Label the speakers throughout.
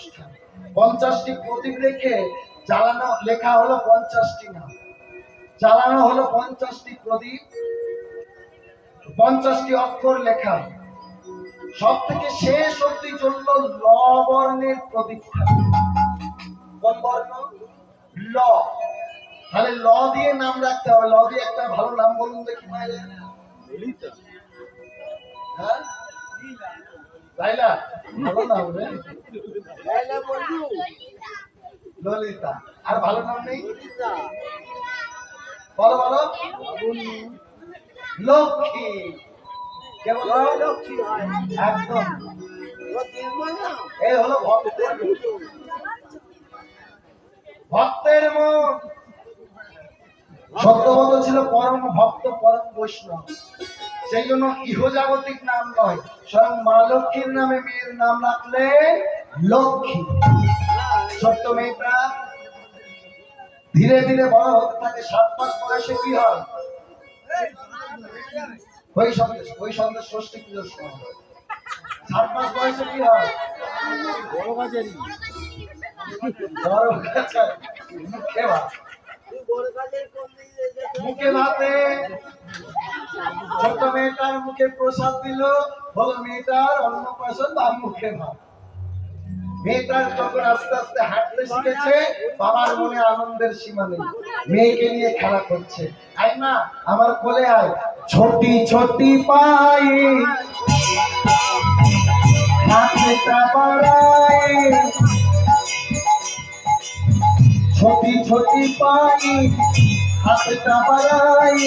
Speaker 1: অনুষ্ঠান পঞ্চাশটি প্রদীপ রেখে জ্বালানো লেখা হলো পঞ্চাশটি নাম। জ্বালানো হলো পঞ্চাশটি প্রদীপ পঞ্চাশটি অক্ষর লেখা। সব থেকে শেষ অব্দি চলল ল বর্ণের কোন বর্ণ? ল। তাহলে ল দিয়ে নাম রাখতে হবে। ল দিয়ে একটা ভালো নাম বলুন দেখি মায়ের। হ্যাঁ? লাইলা ভালো নাম রে ললিতা। আর ভালো নাম নেই? বলো বলো। লক্ষ্মী। কেমন? একদম। এই হলো ভক্তের মন। ভক্তের মন। সত্যবত ছিল পরম ভক্ত পরম বৈষ্ণব। সেই জন্য ইহজাগতিক নাম নয়, স্বয়ং মা লক্ষ্মীর নামে মেয়ের নাম রাখলে লক্ষ্মী। সত্য মেয়েটা ধীরে ধীরে বড় হতে থাকে সাত মাস বয়সে কি হয়? হয়? মুখে ভাতে ছোট মেয়েটার মুখে প্রসাদ দিল, বলো মেয়েটার অন্নপ্রাশন বা মুখে ভাত মেয়েটার যখন আস্তে আস্তে হাঁটতে শিখেছে, বাবার মনে আনন্দের সীমা নেই। মেয়েকে নিয়ে খেলা করছে। আয় না আমার কোলে আয়। ছোটি ছোটি পাই ছোটি ছোটি পাই হাতটা বাড়াই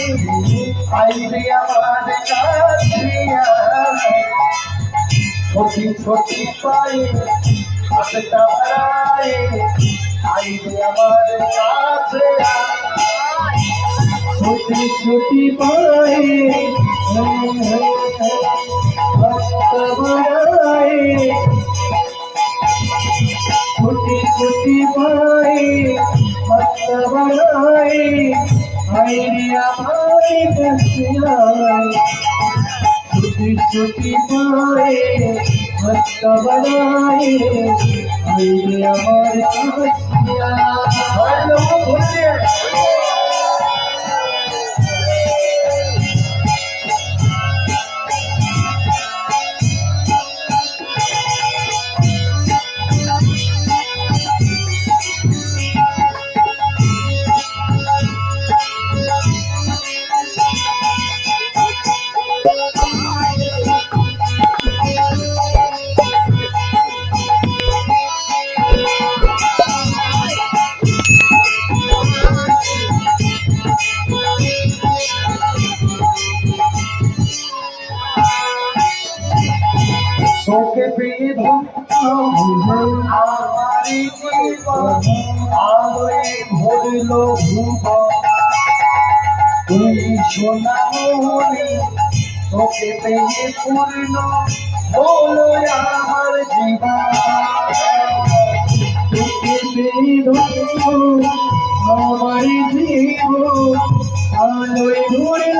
Speaker 1: ক্ষতি ক্ষতি পাই আশটা হারাই আইবে আমার কাছে ক্ষতি ক্ষতি পাই ক্ষতি ক্ষতি পাই মত কাছে ছুটি ছুটি পড়ে ভক্ত আমার কাছে ধন্য আমারি আলোয় ভরল ভুবন তুই সোনা মনে তোকে পেয়ে পূর্ণ হলো আমার জীবন তোকে আলোয় ভরল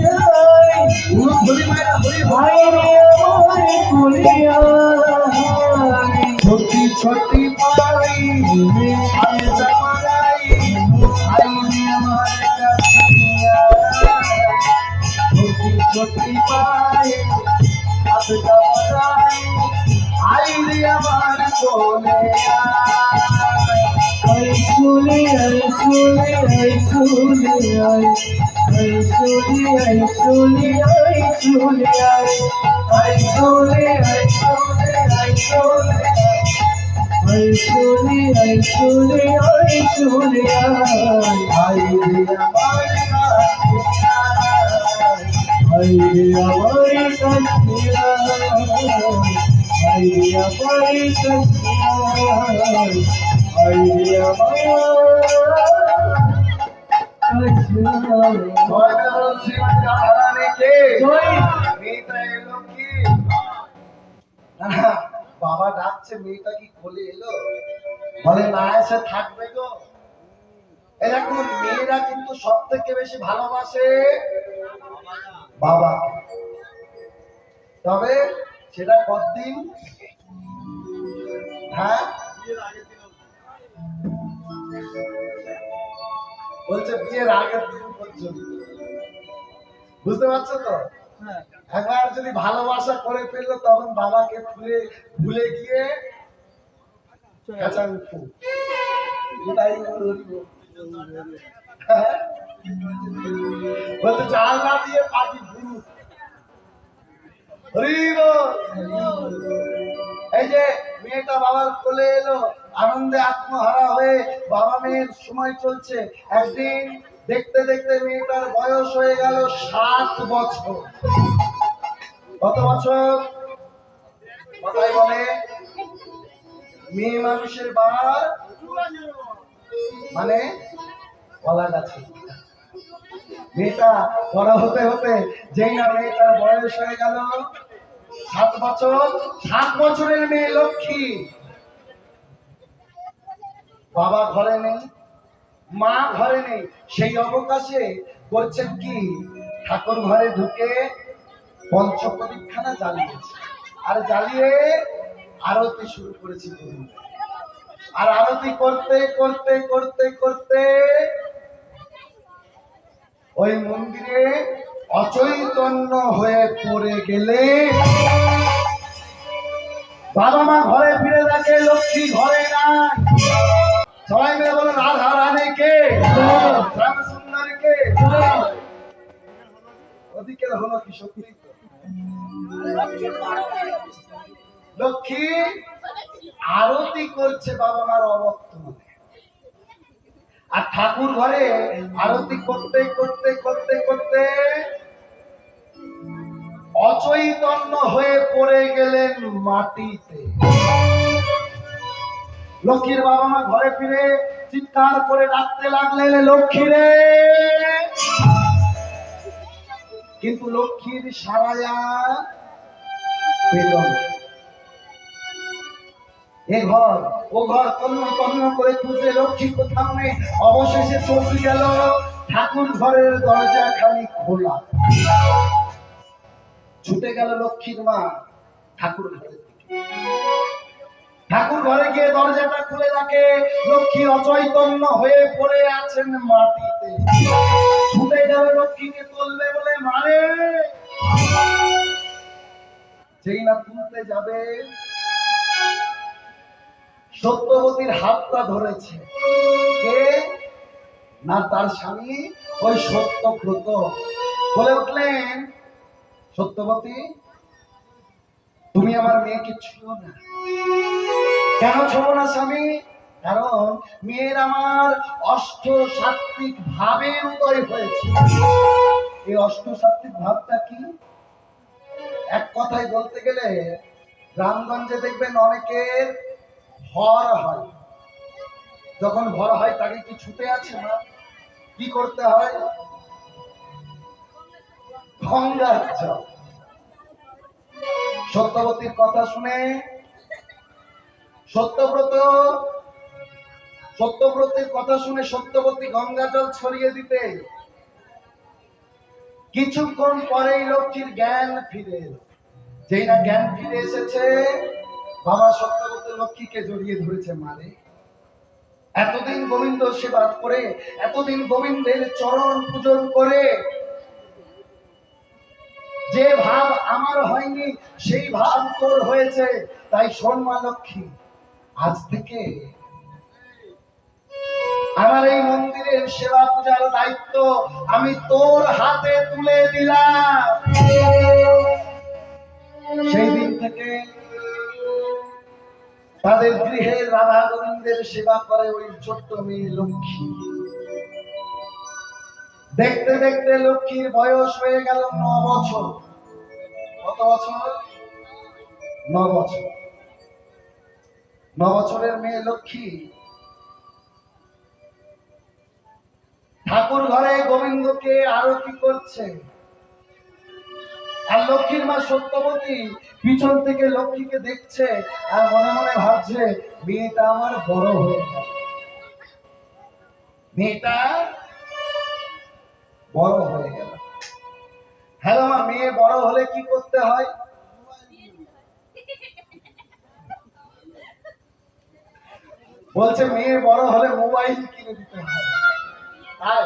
Speaker 1: রে আমার কাছে ছোটি ছোটি পাই আমি জামাই আই রে আমার আই চলে আই চলে আই আই আই আই চলে আই চলে আই আই চলে আই চলে আই চলে আই চলে আই চলে আই চলে আই আই রে আমার আই রে আমার কাছে আই রে আমার কাছে বাবা ডাকছে মেয়েটা কি কোলে এলো বলে না এসে থাকবে গো এরকম মেয়েরা কিন্তু সব থেকে বেশি ভালোবাসে বাবা তবে সেটা কতদিন হ্যাঁ বলছে বিয়ের আগের দিন পর্যন্ত। বুঝতে পারছ তো? একবার যদি ভালোবাসা করে ফেলল তখন বাবাকে ভুলে ভুলে গিয়ে। হ্যাঁ? না দিয়ে পাখি এই যে মেয়েটা বাবার কোলে এলো, আনন্দে আত্মহারা হয়ে বাবা মেয়ের সময় চলছে। একদিন দেখতে দেখতে মেয়েটার বয়স হয়ে গেল সাত বছর। কত বছর? কথাই বলে, মেয়ে মানুষের বার মানে কলা গাছে মেয়েটা বড় হতে হতে যেই না মেয়েটার বয়স হয়ে গেল সাত বছর, সাত বছরের মেয়ে লক্ষ্মী। বাবা ঘরে নেই, মা ঘরে নেই, সেই অবকাশে করছেন কি? ঠাকুর ঘরে ঢুকে পঞ্চপ্রদীপখানা জ্বালিয়েছে। আর জ্বালিয়ে আরতি শুরু করেছি। আর আরতি করতে করতে করতে করতে ওই মন্দিরে অচৈতন্য হয়ে পড়ে গেলে, বাবা মা ঘরে ফিরে দেখে লক্ষ্মী ঘরে সবাই মিলে বলেন রাধা রানী কে হলো কি লক্ষ্মী, আরতি করছে বাবা মার অবর্তমানে আর ঠাকুর ঘরে আরতি করতে করতে করতে করতে অচৈতন্য হয়ে পড়ে গেলেন মাটিতে। লক্ষ্মীর বাবা মা ঘরে ফিরে চিৎকার করে ডাকতে লাগলেন, লক্ষ্মী রে! কিন্তু লক্ষ্মীর সারায়া এ ঘর, ও ঘর তন্ন তন্ন করে খুঁজে লক্ষ্মী কোথাও নেই। অবশেষে চলে গেল ঠাকুর ঘরের দরজা খালি খোলা। ছুটে গেল লক্ষ্মীর মা ঠাকুর ঘরের দিকে। ঠাকুর ঘরে গিয়ে দরজাটা খুলে দেখে লক্ষ্মী অচৈতন্য হয়ে পড়ে আছেন মাটিতে। ছুটে গেল লক্ষ্মীকে তুলবে বলে মারে যেই না তুলতে যাবে, সত্যবতীর হাতটা ধরেছে। কে? না তার স্বামী, ওই সত্যব্রত বলে উঠলেন সত্যবতী, তুমি আমার মেয়েকে ছুঁয়ো না। কেন ছোঁবো না স্বামী? কারণ মেয়ের আমার অষ্ট সাত্বিক ভাবের উদয় হয়েছে। এই অষ্ট সাত্বিক ভাবটা কি? এক কথায় বলতে গেলে, গ্রামগঞ্জে দেখবেন অনেকের ভর হয়। যখন ভর হয়, তাকে কি ছুটে আছে না কি করতে হয়? সত্যবতীর কথা শুনে সত্যব্রত, সত্যব্রতের কথা শুনে সত্যবতী গঙ্গা জল ছড়িয়ে দিতে। কিছুক্ষণ পরেই লক্ষ্মীর জ্ঞান ফিরে। যেই না জ্ঞান ফিরে এসেছে, বাবা সত্যবতী লক্ষ্মীকে জড়িয়ে ধরেছে মারে। এতদিন গোবিন্দ সেবা করে, এতদিন গোবিন্দের চরণ পূজন করে যে ভাব আমার হয়নি, সেই ভাব তোর হয়েছে। তাই শর্মা লক্ষ্মী, আজ থেকে আমার এই মন্দিরের সেবা পূজার দায়িত্ব আমি তোর হাতে তুলে দিলাম। সেই দিন থেকে তাদের গৃহে রাধা গোবিন্দের সেবা করে ওই ছোট্ট মেয়ে লক্ষ্মী। দেখতে দেখতে লক্ষ্মীর বয়স হয়ে গেল ন বছর। কত বছর? ন বছর। ন বছরের মেয়ে লক্ষ্মী। ঠাকুর ঘরে গোবিন্দকে আরতি করছে। আর লক্ষ্মীর মা সত্যবতী পিছন থেকে লক্ষ্মীকে দেখছে আর মনে মনে ভাবছে, মেয়েটা আমার বড় হয়ে গেল। মেয়েটা বড় হয়ে গেল। হ্যালো মা, মেয়ে বড় হলে কি করতে হয়? বলছে মেয়ে বড় হলে মোবাইল কিনে দিতে হয় আর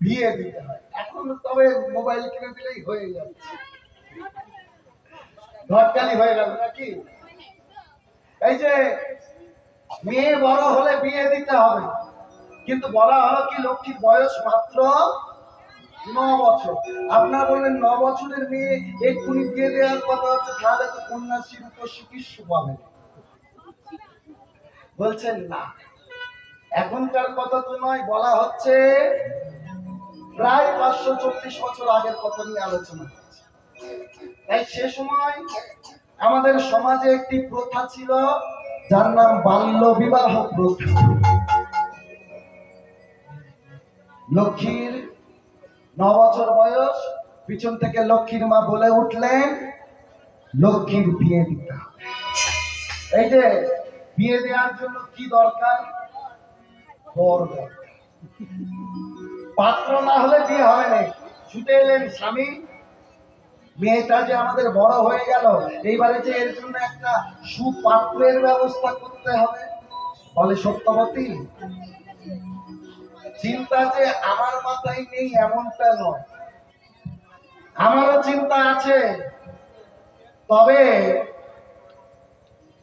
Speaker 1: বিয়ে দিতে হয়। এখন তবে মোবাইল কিনে দিলেই হয়ে যাচ্ছে ঘটকালি হয়ে গেল নাকি? এই যে, মেয়ে বড় হলে বিয়ে দিতে হবে। কিন্তু বলা হলো কি লক্ষ্মীর বয়স মাত্র ন বছর। আপনারা বললেন ন বছরের মেয়ে, এক্ষুনি বিয়ে দেওয়ার কথা হচ্ছে, তাহলে তো কন্যাশ্রী রূপশ্রী কিছু পাবে বলছেন না। এখনকার কথা তো নয়, বলা হচ্ছে প্রায় পাঁচশো চল্লিশ বছর আগের কথা নিয়ে আলোচনা তাই সে সময় আমাদের সমাজে একটি প্রথা ছিল, যার নাম বাল্য বিবাহ প্রথা। লক্ষ্মীর ন বছর বয়স, পিছন থেকে লক্ষ্মীর মা বলে উঠলেন, লক্ষ্মীর বিয়ে দিতে হবে। এই যে বিয়ে দেওয়ার জন্য কি দরকার? দরকার। পাত্র না হলে বিয়ে হবে না। ছুটে এলেন স্বামী। মেয়েটা যে আমাদের বড় হয়ে গেল, এইবারে যে এর জন্য একটা সুপাত্রের ব্যবস্থা করতে হবে। বলে সত্যবতী চিন্তা যে আমার মাথায় নেই এমনটা নয়। আমারও চিন্তা আছে। তবে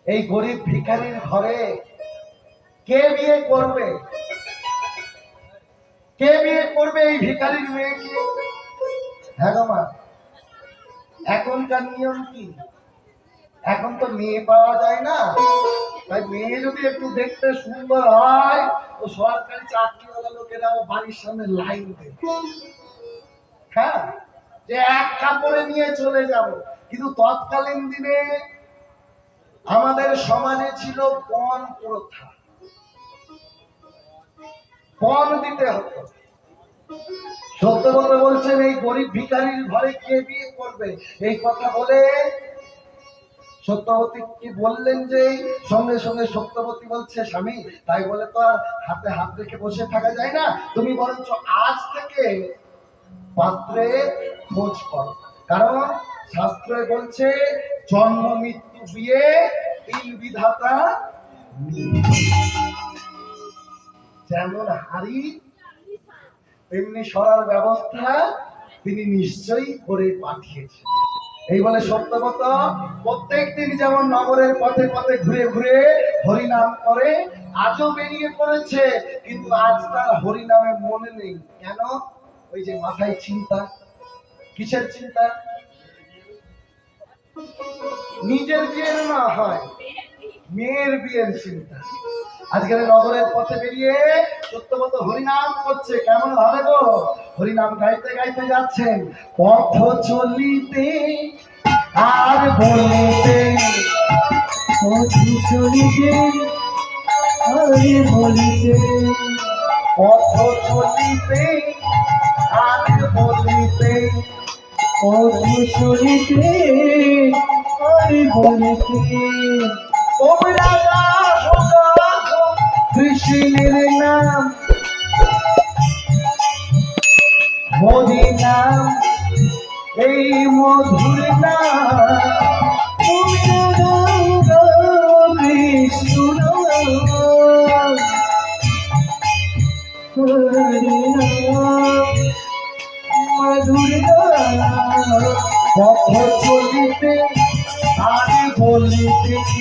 Speaker 1: এই গরিব ভিখারির ঘরে কে বিয়ে করবে? কে বিয়ে করবে এই ভিখারির মেয়েকে? হ্যাঁ মা। এখনকার নিয়ম কি? এখন তো মেয়ে পাওয়া যায় না। তাই মেয়ে যদি একটু দেখতে সুন্দর হয় ও সরকারি চাকরিওয়ালা লোকেরাও বাড়ির সামনে লাইন হ্যাঁ যে এক কাপড়ে নিয়ে চলে যাব। কিন্তু তৎকালীন দিনে আমাদের সমাজে ছিল পণ প্রথা। পণ দিতে হতো। সত্য কথা বলছেন, এই গরিব ভিখারির ঘরে কে বিয়ে করবে? এই কথা বলে সত্যবতী কি বললেন যে, সঙ্গে সঙ্গে সত্যবতী বলছে, স্বামী, তাই বলে তো আর হাতে হাত রেখে বসে থাকা যায় না। তুমি বরঞ্চ আজ থেকে পাত্রে খোঁজ করো। কারণ শাস্ত্রে বলছে, জন্ম, মৃত্যু, বিয়ে, তিন বিধাতা যেমন হারি তেমনি সরার ব্যবস্থা তিনি নিশ্চয়ই করে পাঠিয়েছেন। এই বলে সত্যগত প্রত্যেক দিন যেমন নগরের পথে পথে ঘুরে ঘুরে হরিনাম করে, আজও বেরিয়ে পড়েছে, কিন্তু আজ তার হরিনামে মনে নেই। কেন? ওই যে মাথায় চিন্তা। কিসের চিন্তা? নিজের বিয়ের না হয় মেয়ের বিয়ের চিন্তা। আজকের নগরের পথে বেরিয়ে সত্যমত হরিনাম করছে। কেমন ভাবে গো? হরিনাম গাইতে গাইতে যাচ্ছেন। পথ চলিতে আর বলিতে পথ
Speaker 2: চলিতে আরে বলিতে
Speaker 1: পথ চলিতে আর বলিতে
Speaker 2: পথ চলিতে আরে বলিতে
Speaker 1: কৃষ্ণের নাম হরি নাম এই মধুর নাম
Speaker 2: তুমি কৃষ্ণ মধুর
Speaker 1: পথ বলিতে